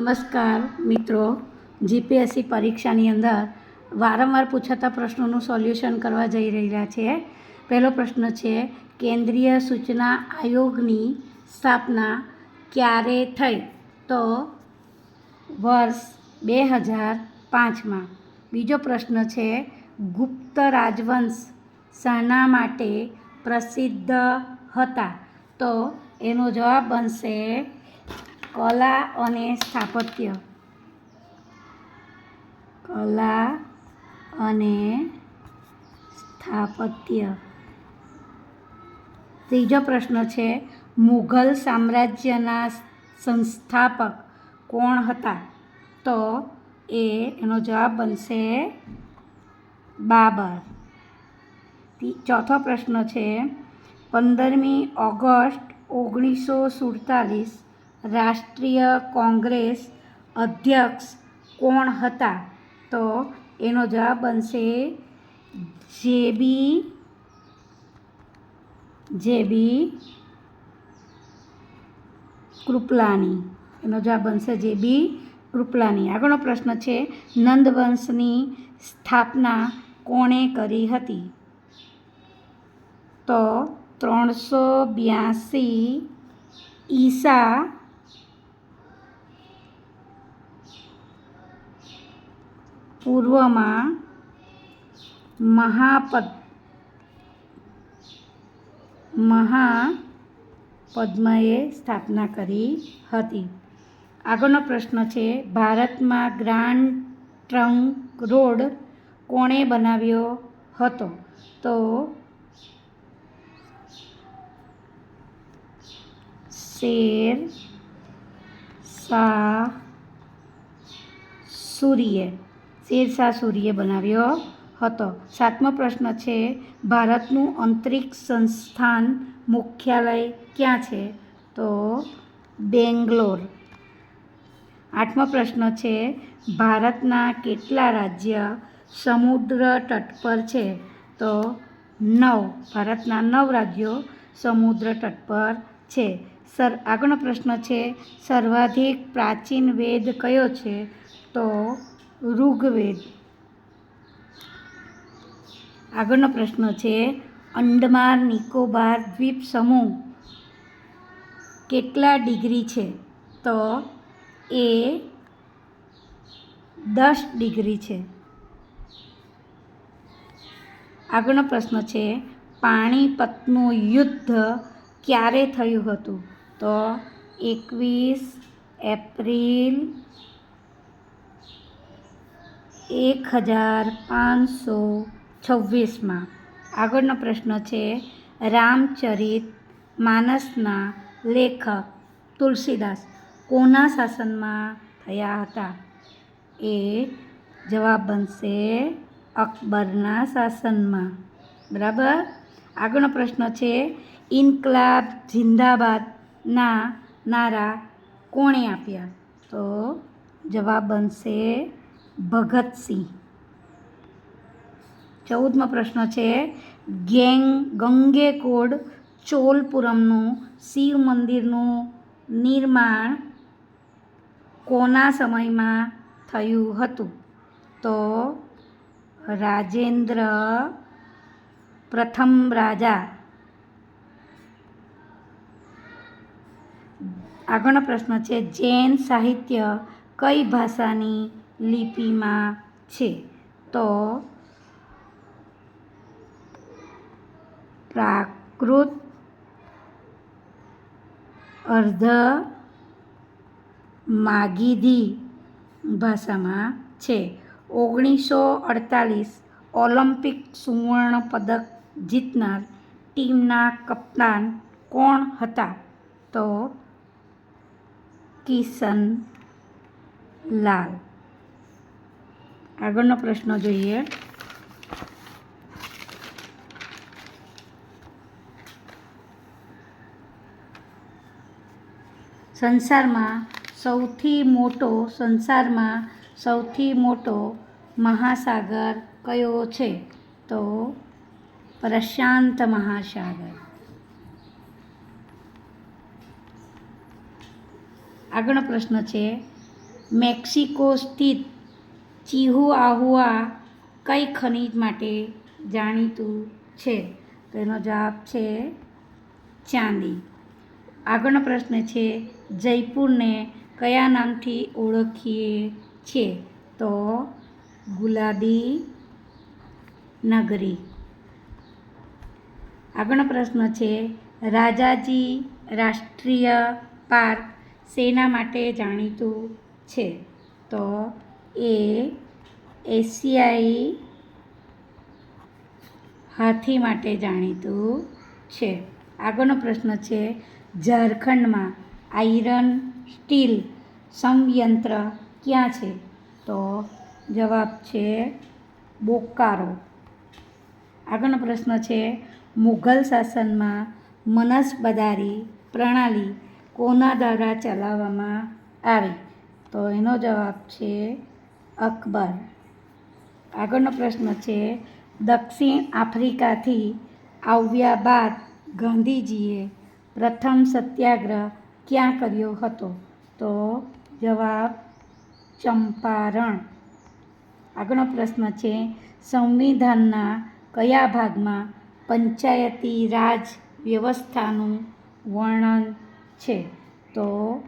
નમસ્કાર મિત્રો. જીપીએસસી પરીક્ષાની અંદર વારંવાર પૂછાતા પ્રશ્નોનું સોલ્યુશન કરવા જઈ રહ્યા છે. પહેલો પ્રશ્ન છે, કેન્દ્રીય સૂચના આયોગની સ્થાપના ક્યારે થઈ? તો વર્ષ બે હજાર પાંચમાં. બીજો પ્રશ્ન છે, ગુપ્ત રાજવંશ શાના માટે પ્રસિદ્ધ હતા? તો એનો જવાબ બનશે કલા અને સ્થાપત્ય કલા અને સ્થાપત્ય ત્રીજો પ્રશ્ન છે મુઘલ સામ્રાજ્યના સંસ્થાપક કોણ હતા તો એ એનો જવાબ બનશે બાબર ચોથો પ્રશ્ન છે પંદરમી ઓગસ્ટ ઓગણીસો સુડતાલીસ રાષ્ટ્રીય કોંગ્રેસ અધ્યક્ષ કોણ હતા? તો એનો જવાબ બનશે જેબી જેબી કૃપલાની એનો જવાબ બનશે જેબી કૃપલાની આગળનો પ્રશ્ન છે, નંદવંશની સ્થાપના કોણે કરી હતી? તો ત્રણસો બ્યાસી ઈસા પૂર્વમાં મહાપદ, મહાપદ્મએ સ્થાપના કરી હતી. આગળનો પ્રશ્ન છે, ભારતમાં ગ્રાન્ડ ટ્રંક રોડ કોણે બનાવ્યો હતો? તો શેર શાહ સૂર્યે શેરશાહ સૂરીએ બનાવ્યો હતો. સાતમો પ્રશ્ન છે, ભારતનું અંતરિક્ષ સંસ્થાન મુખ્યાલય ક્યાં છે? તો બેંગ્લોર. આઠમો પ્રશ્ન છે, ભારતના કેટલા રાજ્ય સમુદ્ર તટ પર છે? તો નવ, ભારતના નવ રાજ્યો સમુદ્ર તટ પર છે. સર, આગળનો પ્રશ્ન છે, સર્વાધિક પ્રાચીન વેદ કયો છે? તો ઋગ્વેદ. આગળનો પ્રશ્ન છે, અંડમાન, નિકોબાર, દ્વીપ સમૂહ કેટલા ડિગ્રી છે? તો એ દસ ડિગ્રી છે. આગળનો પ્રશ્ન છે, પાણીપતનું યુદ્ધ ક્યારે થયું હતું? તો એકવીસ એપ્રિલ એક હજાર પાંચસો છવ્વીસમાં. આગળનો પ્રશ્ન છે, રામચરિત માનસના લેખક તુલસીદાસ કોના શાસનમાં થયા હતા? એ જવાબ બનશે અકબરના શાસનમાં. બરાબર? આગળનો પ્રશ્ન છે, ઇન્કલાબ જિંદાબાદના નારા કોણે આપ્યા? તો જવાબ બનશે ભગતસિંહ. ચૌદમો પ્રશ્ન છે, ગેંગ ગંગેકોડ ચોલપુરમનું શિવ મંદિરનું નિર્માણ કોના સમયમાં થયું હતું? તો રાજેન્દ્ર પ્રથમ રાજા. આગળનો પ્રશ્ન છે, જૈન સાહિત્ય કઈ ભાષાની લિપિમાં છે. તો પ્રાકૃત અર્ધ માગીધી ભાષામાં છે. ઓગણીસો અડતાલીસ ઓલિમ્પિક સુવર્ણ પદક જીતનાર ટીમના કપ્તાન કોણ હતા? તો કિશન લાલ. આગળનો પ્રશ્ન જોઈએ. સંસારમાં સૌથી મોટો સંસારમાં સૌથી મોટો મહાસાગર કયો છે? તો પ્રશાંત મહાસાગર. આગળનો પ્રશ્ન છે, મેક્સિકો સ્થિત ચિહુઆહુઆ કઈ ખનિજ માટે જાણીતું છે? તો એનો જવાબ છે ચાંદી. આગળનો પ્રશ્ન છે, જયપુરને કયા નામથી ઓળખીએ છીએ? તો ગુલાબી નગરી. આગળનો પ્રશ્ન છે, રાજાજી રાષ્ટ્રીય પાર્ક શેના માટે જાણીતું છે? તો એ એશિયાઈ હાથી માટે જાણીતું છે. આગળનો પ્રશ્ન છે, ઝારખંડમાં આયરન સ્ટીલ સંયંત્ર ક્યાં છે? તો જવાબ છે, બોકારો. આગળનો પ્રશ્ન છે, મુઘલ શાસનમાં મનસબદારી પ્રણાલી કોના દ્વારા ચલાવવામાં આવી? તો એનો જવાબ છે અકબર. આગળનો પ્રશ્ન છે, દક્ષિણ આફ્રિકાથી આવ્યા બાદ ગાંધીજીએ પ્રથમ સત્યાગ્રહ ક્યાં કર્યો હતો? તો જવાબ, ચંપારણ. આગળનો પ્રશ્ન છે, સંવિધાનના કયા ભાગમાં પંચાયતી રાજ વ્યવસ્થાનું વર્ણન છે? તો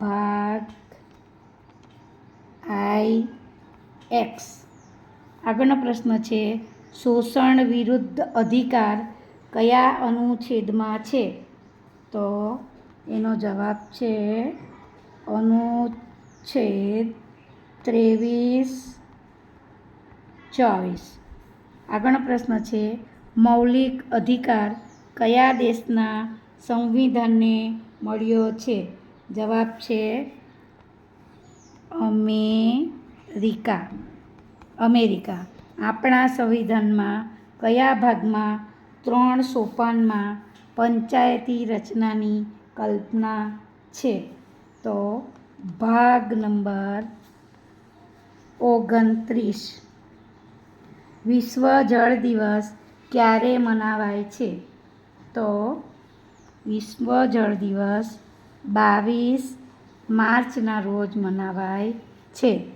ભાગ આઈ એક્સ. આગળનો પ્રશ્ન છે, શોષણ વિરુદ્ધ અધિકાર કયા અનુચ્છેદમાં છે? તો એનો જવાબ છે, અનુચ્છેદ ત્રેવીસ ચોવીસ. આગળનો પ્રશ્ન છે, મૌલિક અધિકાર કયા દેશના સંવિધાનને મળ્યો છે? જવાબ છે અમેરિકા. અમેરિકા. આપણા સંવિધાનમાં કયા ભાગમાં ત્રણ સોપાનમાં પંચાયતી રચનાની કલ્પના છે? તો ભાગ નંબર ઓગણત્રીસ. વિશ્વ જળ દિવસ ક્યારે મનાવાય છે? તો વિશ્વ જળ દિવસ બાવીસ માર્ચના રોજ મનાવાય છે.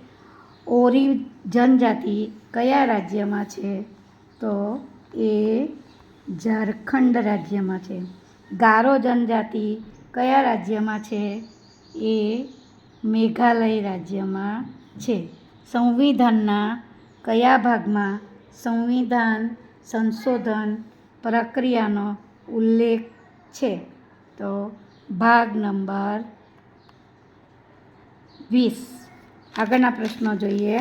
ઓરી જનજાતિ કયા રાજ્યમાં છે? તો એ ઝારખંડ રાજ્યમાં છે. ગારો જનજાતિ કયા રાજ્યમાં છે? એ મેઘાલય રાજ્યમાં છે. સંવિધાનના કયા ભાગમાં સંવિધાન સંશોધન પ્રક્રિયાનો ઉલ્લેખ છે? તો ભાગ નંબર વીસ. આગળના પ્રશ્નો જોઈએ.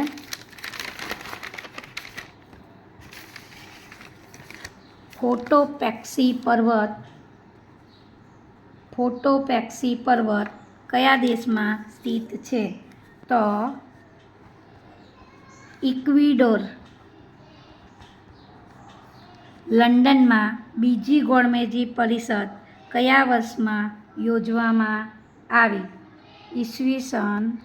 ફોટોપેક્સી પર્વત. ફોટોપેક્સી પર્વત કયા દેશમાં સ્થિત છે? તો ઇક્વિડોર. લંડનમાં બીજી ગોળમેજી પરિષદ કયા વર્ષમાં યોજવામાં આવી? ઈસવીસન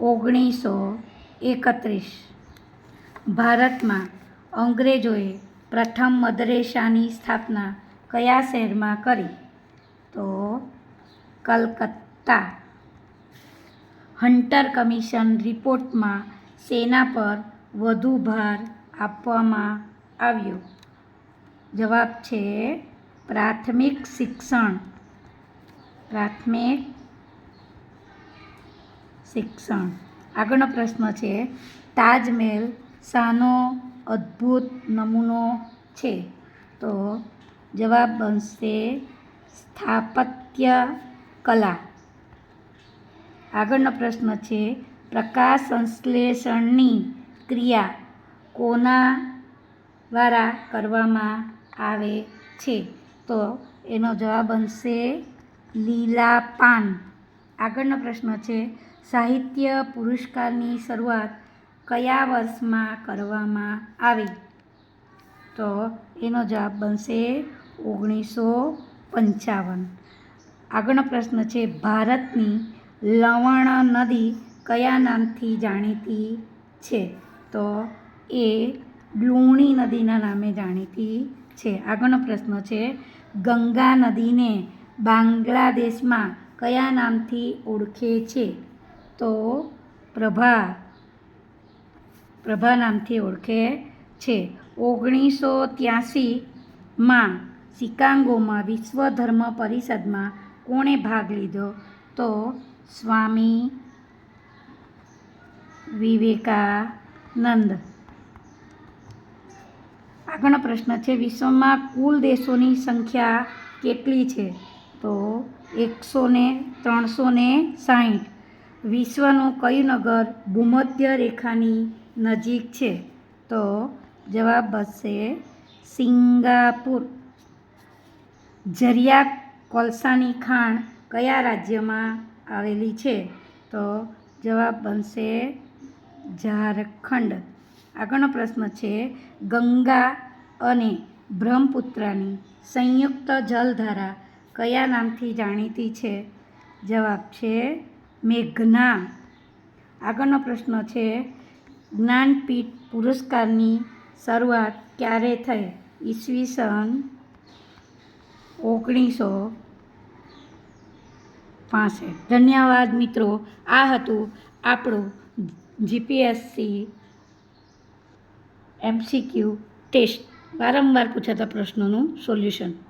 ઓગણીસો એકત્રીસ. ભારતમાં અંગ્રેજોએ પ્રથમ મદરેસાની સ્થાપના કયા શહેરમાં કરી? તો કલકત્તા. હન્ટર કમિશન રિપોર્ટમાં સેના પર વધુ ભાર આપવામાં આવ્યો. જવાબ છે, પ્રાથમિક શિક્ષણ. પ્રાથમિક શિક્ષણ. આગળનો પ્રશ્ન છે, તાજમહેલ શાનો અદ્ભુત નમૂનો છે? તો જવાબ બનશે, સ્થાપત્ય કલા. આગળનો પ્રશ્ન છે, પ્રકાશ સંશ્લેષણની ક્રિયા કોના દ્વારા કરવામાં આવે છે? તો એનો જવાબ બનશે લીલા પાન આગળનો પ્રશ્ન છે, સાહિત્ય પુરસ્કારની શરૂઆત કયા વર્ષમાં કરવામાં આવી? તો એનો જવાબ બનશે ઓગણીસો પંચાવન. આગળનો પ્રશ્ન છે, ભારતની લવણ નદી કયા નામથી જાણીતી છે? તો એ લુણી નદીના નામે જાણીતી છે. આગળનો પ્રશ્ન છે, ગંગા નદીને બાંગ્લાદેશમાં કયા નામથી ઓળખે છે? તો પ્રભા પ્રભા નામથી ઓળખે છે. ઓગણીસો ત્યાસીમાં શિકાગોમાં વિશ્વ ધર્મ પરિષદમાં કોણે ભાગ લીધો? તો સ્વામી વિવેકાનંદ. આગળનો પ્રશ્ન છે, વિશ્વમાં કુલ દેશોની સંખ્યા કેટલી છે? તો એકસો ને ત્રણસો ને સાહીઠ. વિશ્વનું કયું નગર ભૂમધ્ય રેખાની નજીક છે? તો જવાબ હશે સિંગાપુર. જરિયા કોલસાની ખાણ કયા રાજ્યમાં આવેલી છે? તો જવાબ બનશે ઝારખંડ. આગળનો પ્રશ્ન છે, ગંગા અને બ્રહ્મપુત્રાની સંયુક્ત જલધારા કયા નામથી જાણીતી છે? જવાબ છે મેઘના. આગળનો પ્રશ્ન છે, જ્ઞાનપીઠ પુરસ્કારની શરૂઆત ક્યારે થઈ? ઈસવીસન ઓગણીસો પાસઠ. ધન્યવાદ મિત્રો. આ હતું આપણું જીપીએસસી એમસીક્યુ ટેસ્ટ. વારંવાર પૂછાતા પ્રશ્નોનું સોલ્યુશન.